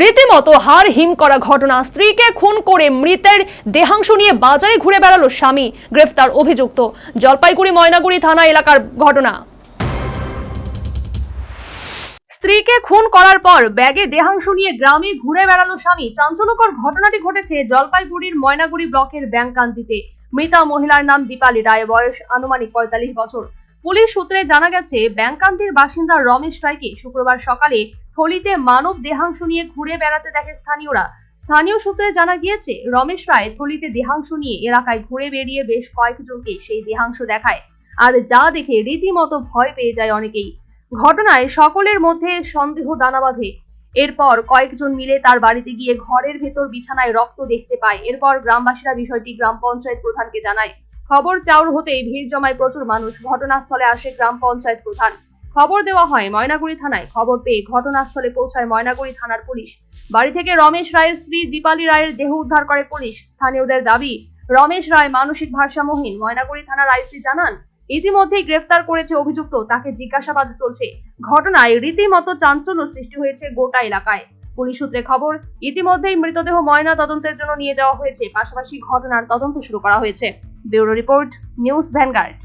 রীতিমতো হার হিম করা ঘটনা, স্ত্রীকে খুন করে মৃতের দেহাংশ নিয়ে বাজারে ঘুরে বেড়ালো স্বামী, গ্রেফতার অভিযুক্ত। জলপাইগুড়ি, ময়নাগুড়ি থানা এলাকার ঘটনা। স্ত্রীকে খুন করার পর ব্যাগে দেহাংশ নিয়ে গ্রামে ঘুরে বেড়ালো স্বামী। চাঞ্চল্যকর ঘটনাটি ঘটেছে জলপাইগুড়ির ময়নাগুড়ি ব্লকের ব্যাংকান্তিতে। মৃতা মহিলার নাম দীপালি রায়, বয়স আনুমানিক পঁয়তাল্লিশ বছর। পুলিশ সূত্রে জানা গেছে, ব্যাংকান্তির বাসিন্দা রমেশ রায়কে শুক্রবার সকালে থলিতে মানব দেহাংশ নিয়ে ঘুরে বেড়াতে দেখে স্থানীয়রা। স্থানীয় সূত্রে জানা গিয়েছে, রমেশ রায় থলিতে দেহাংশ নিয়ে এলাকায় ঘুরে বেরিয়ে বেশ কয়েকজনকে সেই দেহাংশ দেখায়। আর যা দেখে রীতিমতো ভয় পেয়ে যায় অনেকেই। ঘটনায় সকলের মধ্যে সন্দেহ দানা বাঁধে। এরপর কয়েকজন মিলে তার বাড়িতে গিয়ে ঘরের ভেতর বিছানায় রক্ত দেখতে পায়। এরপর গ্রামবাসীরা বিষয়টি গ্রাম পঞ্চায়েত প্রধানকে জানায়। খবর চাউর হতেই ভিড় জমায় প্রচুর মানুষ। ঘটনাস্থলে আসে গ্রাম পঞ্চায়েত প্রধান। খবর দেওয়া হয় ময়নাগুড়ি থানায়। খবর পেয়ে ঘটনাস্থলে পৌঁছায় ময়নাগুড়ি থানার পুলিশ। বাড়ি থেকে রমেশ রায়ের স্ত্রী দীপালি রায়ের দেহ উদ্ধার করে পুলিশ। স্থানীয়দের দাবি, রমেশ রায় মানসিক ভারসাম্যহীন। ময়নাগুড়ি থানার আইসি জানান, ইতিমধ্যেই গ্রেফতার করেছে অভিযুক্ত। তাকে জিজ্ঞাসাবাদ চলছে। ঘটনায় রীতিমতো চাঞ্চল্য সৃষ্টি হয়েছে গোটা এলাকায়। পুলিশ সূত্রে খবর, ইতিমধ্যেই মৃতদেহ ময়না তদন্তের জন্য নিয়ে যাওয়া হয়েছে। পাশাপাশি ঘটনার তদন্ত শুরু করা হয়েছে। Bureau report, news vanguard.